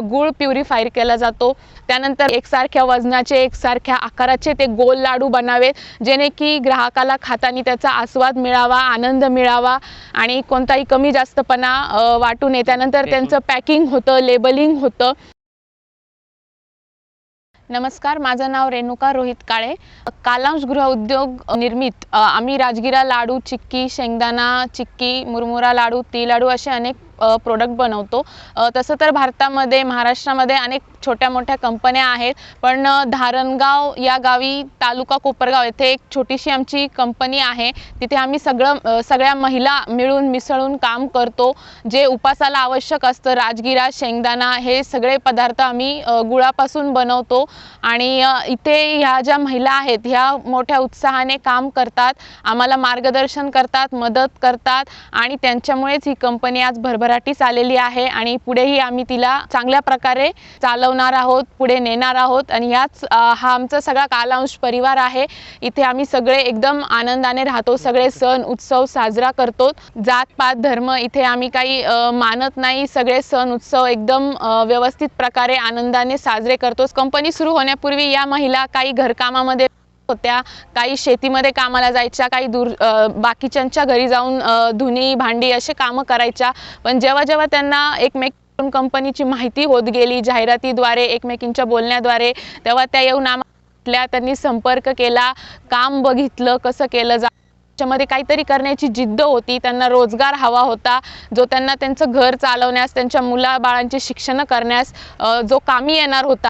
गुळ प्युरिफायर केला जातो. त्यानंतर एकसारख्या वजनाचे एकसारख्या आकाराचे ते गोल लाडू बनावेत जेणे की ग्राहकाला खाताना त्याचा आस्वाद मिळावा आनंद मिळावा आणि कोणताही कमी जास्तपणा वाटू नये. त्यानंतर त्यांचं पॅकिंग होतं लेबलिंग होतं. नमस्कार माझं नाव रेणुका रोहित काळे. कालांश गृह उद्योग निर्मित आम्ही राजगिरा लाडू चिक्की शेंगदाणा चिक्की मुरमुरा लाडू ती लाडू असे अनेक प्रोडक्ट बनवतो. तसं तर भारतामध्ये महाराष्ट्रामध्ये अनेक छोट्या मोठ्या कंपन्या आहेत. पण धारणगाव या गावी तालुका कोपरगाव येथे एक छोटीशी आमची कंपनी आहे. तिथे आम्ही सगळं सगळ्या महिला मिळून मिसळून काम करतो. जे उपासाला आवश्यक असतं राजगिरा शेंगदाणा हे सगळे पदार्थ आम्ही गुळापासून बनवतो. आणि इथे ह्या ज्या महिला आहेत ह्या मोठ्या उत्साहाने काम करतात. आम्हाला मार्गदर्शन करतात मदत करतात. आणि त्यांच्यामुळेच ही कंपनी आज भराटीस आलेली आहे आणि पुढेही आम्ही तिला चांगल्या प्रकारे चालवणार आहोत पुढे नेणार आहोत आणि ह्याच हा आमचा सगळा कालांश परिवार आहे. इथे आम्ही सगळे एकदम आनंदाने राहतो सगळे सण उत्सव साजरा करतो. जात पात धर्म इथे आम्ही काही मानत नाही. सगळे सण उत्सव एकदम व्यवस्थित प्रकारे आनंदाने साजरे करतो. कंपनी सुरू होण्यापूर्वी या महिला काही घरकामामध्ये होत्या. काही शेतीमध्ये कामाला जायच्या काही दूर बाकीच्यांच्या घरी जाऊन धुनी भांडी असे कामं करायच्या. पण जेव्हा जेव्हा त्यांना एकमेक कंपनीची माहिती होत गेली जाहिरातीद्वारे एकमेकींच्या बोलण्याद्वारे तेव्हा त्या येऊन आम्हाला त्यांनी संपर्क केला काम बघितलं कसं केलं जा त्याच्यामध्ये काहीतरी करण्याची जिद्द होती त्यांना रोजगार हवा होता जो त्यांना त्यांचं घर चालवण्यास त्यांच्या मुलाबाळांची शिक्षण करण्यास जो कामी येणार होता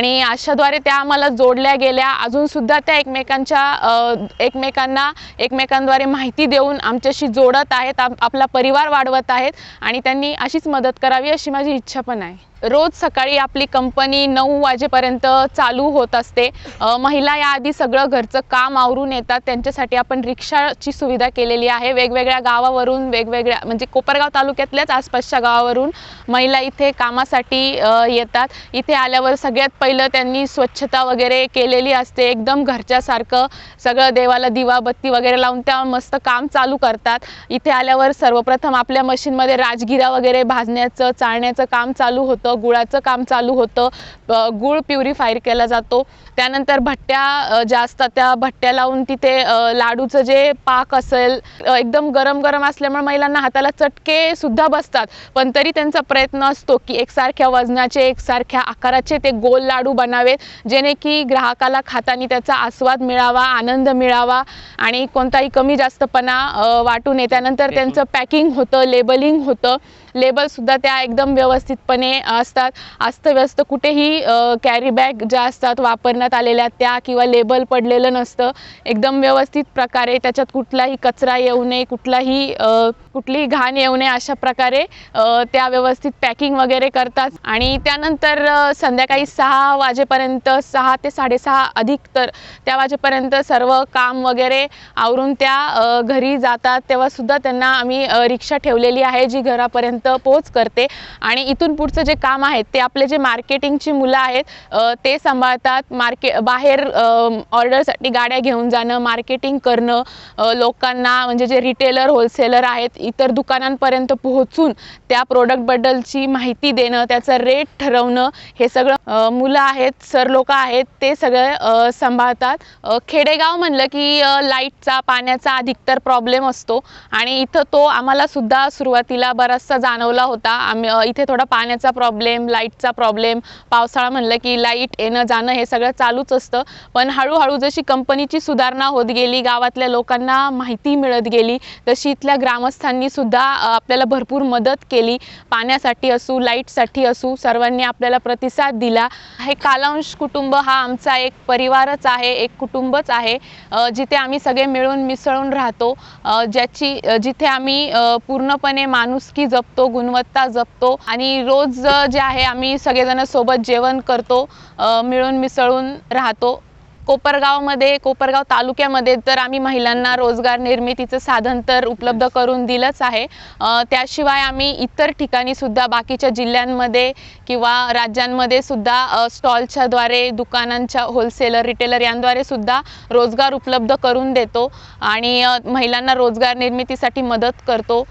आणि अशाद्वारे त्या आम्हाला जोडल्या गेल्या. अजूनसुद्धा त्या एकमेकांच्या एकमेकांना एकमेकांद्वारे माहिती देऊन आमच्याशी जोडत आहेत. आप- आपला परिवार वाढवत आहेत. आणि त्यांनी अशीच मदत करावी अशी माझी इच्छा पण आहे. रोज सकाळी आपली कंपनी नऊ वाजेपर्यंत चालू होत असते. महिला याआधी सगळं घरचं काम आवरून येतात. त्यांच्यासाठी आपण रिक्षाची सुविधा केलेली आहे. वेगवेगळ्या गावावरून वेगवेगळ्या म्हणजे कोपरगाव तालुक्यातल्याच आसपासच्या गावावरून महिला इथे कामासाठी येतात. इथे आल्यावर सगळ्यात पहिलं त्यांनी स्वच्छता वगैरे केलेली असते. एकदम घरच्यासारखं सगळं देवाला दिवाबत्ती वगैरे लावून त्या मस्त काम चालू करतात. इथे आल्यावर सर्वप्रथम आपल्या मशीनमध्ये राजगिरा वगैरे भाजण्याचं चाळण्याचं काम चालू होतं. गुळाचं काम चालू होतं. गुळ प्युरिफायर केला जातो. त्यानंतर भट्ट्या ज्या असतात त्या भट्ट्या लावून तिथे लाडूचं जे पाक असेल एकदम गरम गरम असल्यामुळे महिलांना हाताला चटके सुद्धा बसतात. पण तरी त्यांचा प्रयत्न असतो की एकसारख्या वजनाचे एकसारख्या आकाराचे ते गोल लाडू बनावेत जेणे की ग्राहकाला खाताना त्याचा आस्वाद मिळावा आनंद मिळावा आणि कोणताही कमी जास्तपणा वाटू नये. त्यानंतर त्यांचं पॅकिंग होतं लेबलिंग होतं. लेबलसुद्धा त्या एकदम व्यवस्थितपणे असतात. अस्तव्यस्त कुठेही कॅरी बॅग ज्या असतात वापरण्यात आलेल्या त्या किंवा लेबल पडलेलं नसतं. एकदम व्यवस्थित प्रकारे त्याच्यात कुठलाही कचरा येऊ नये कुठलाही कुठलीही घाण येऊ नये अशा प्रकारे त्या व्यवस्थित पॅकिंग वगैरे करतात. आणि त्यानंतर संध्याकाळी सहा वाजेपर्यंत सहा ते साडेसहा अधिक तर त्या वाजेपर्यंत सर्व काम वगैरे आवरून त्या घरी जातात. तेव्हासुद्धा त्यांना आम्ही रिक्षा ठेवलेली आहे जी घरापर्यंत पोच करते. आणि इथून पुढचं जे काम आहे ते आपले जे मार्केटिंगची मुलं आहेत ते सांभाळतात. मार्के बाहेर ऑर्डरसाठी गाड्या घेऊन जाणं मार्केटिंग करणं लोकांना म्हणजे जे रिटेलर होलसेलर आहेत इतर दुकानांपर्यंत पोहोचून त्या प्रोडक्टबद्दलची माहिती देणं त्याचा रेट ठरवणं हे सगळं मुलं आहेत सर लोक आहेत ते सगळं सांभाळतात. खेडेगाव म्हणलं की लाईटचा पाण्याचा अधिकतर प्रॉब्लेम असतो. आणि इथं तो आम्हाला सुद्धा सुरुवातीला बराचसा जाणवला होता. आम्ही इथे थोडा पाण्याचा प्रॉब्लेम लाईटचा प्रॉब्लेम पावसाळा म्हणलं की लाइट येणं जाणं हे सगळं चालूच असतं. पण हळूहळू जशी कंपनीची सुधारणा होत गेली गावातल्या लोकांना माहिती मिळत गेली तशी इथल्या ग्रामस्थांनी सुद्धा आपल्याला भरपूर मदत केली. पाण्यासाठी असू लाईटसाठी असू सर्वांनी आपल्याला प्रतिसाद दिला. हे कालांश कुटुंब हा आमचा एक परिवारच आहे एक कुटुंबच आहे. जिथे आम्ही सगळे मिळून मिसळून राहतो. ज्याची जिथे आम्ही पूर्णपणे माणुसकी जपतो गुणवत्ता जपतो. आणि रोज जे आहे आम्ही सगळेजण सोबत जेवण करतो मिळून मिसळून राहतो. कोपरगावमध्ये कोपरगाव तालुक्यामध्ये तर आम्ही महिलांना रोजगार निर्मितीचं साधन तर उपलब्ध करून दिलंच आहे. त्याशिवाय आम्ही इतर ठिकाणी सुद्धा बाकीच्या जिल्ह्यांमध्ये किंवा राज्यांमध्ये सुद्धा स्टॉलच्याद्वारे स्टॉलच्या द्वारे दुकानांच्या होलसेलर रिटेलर यांद्वारे सुद्धा रोजगार उपलब्ध करून देतो आणि महिलांना रोजगार निर्मितीसाठी मदत करतो.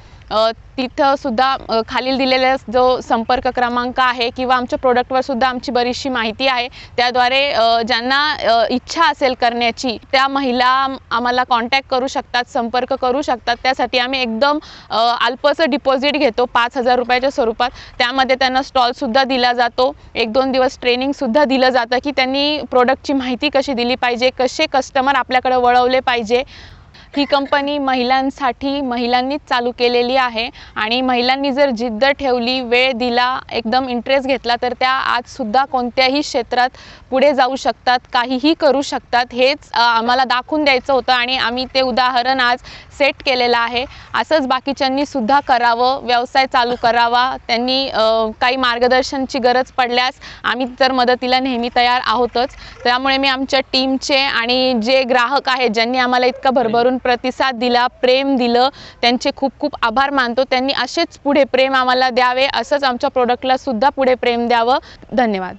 तिथंसुद्धा खालील दिलेला जो संपर्क क्रमांक आहे किंवा आमच्या प्रोडक्टवर सुद्धा आमची बरीचशी माहिती आहे त्याद्वारे ज्यांना इच्छा असेल करण्याची त्या महिला आम्हाला कॉन्टॅक्ट करू शकतात संपर्क करू शकतात. त्यासाठी आम्ही एकदम अल्पचं डिपॉझिट घेतो पाच हजार रुपयाच्या स्वरूपात. त्यामध्ये त्यांना स्टॉलसुद्धा दिला जातो. एक दोन दिवस ट्रेनिंगसुद्धा दिलं जातं की त्यांनी प्रोडक्टची माहिती कशी दिली पाहिजे कसे कस्टमर आपल्याकडे वळवले पाहिजे. ही कंपनी महिलांसाठी महिलांनीच चालू केलेली आहे. आणि महिलांनी जर जिद्द ठेवली वेळ दिला एकदम इंटरेस्ट घेतला तर त्या आजसुद्धा कोणत्याही क्षेत्रात पुढे जाऊ शकतात काहीही करू शकतात. हेच आम्हाला दाखवून द्यायचं होतं. आणि आम्ही ते उदाहरण आज सेट केलेला आहे. असंच बाकीच्यांनी सुद्धा करावं व्यवसाय चालू करावा. त्यांनी काही मार्गदर्शनची गरज पडल्यास आम्ही तर मदतीला नेहमी तयार आहोतच. त्यामुळे मी आमच्या टीमचे आणि जे ग्राहक आहेत ज्यांनी आम्हाला इतका भरभरून प्रतिसाद दिला प्रेम दिलं त्यांचे खूप खूप आभार मानतो. त्यांनी असेच पुढे प्रेम आम्हाला द्यावे असंच आमच्या प्रोडक्टला सुद्धा पुढे प्रेम द्यावं. धन्यवाद.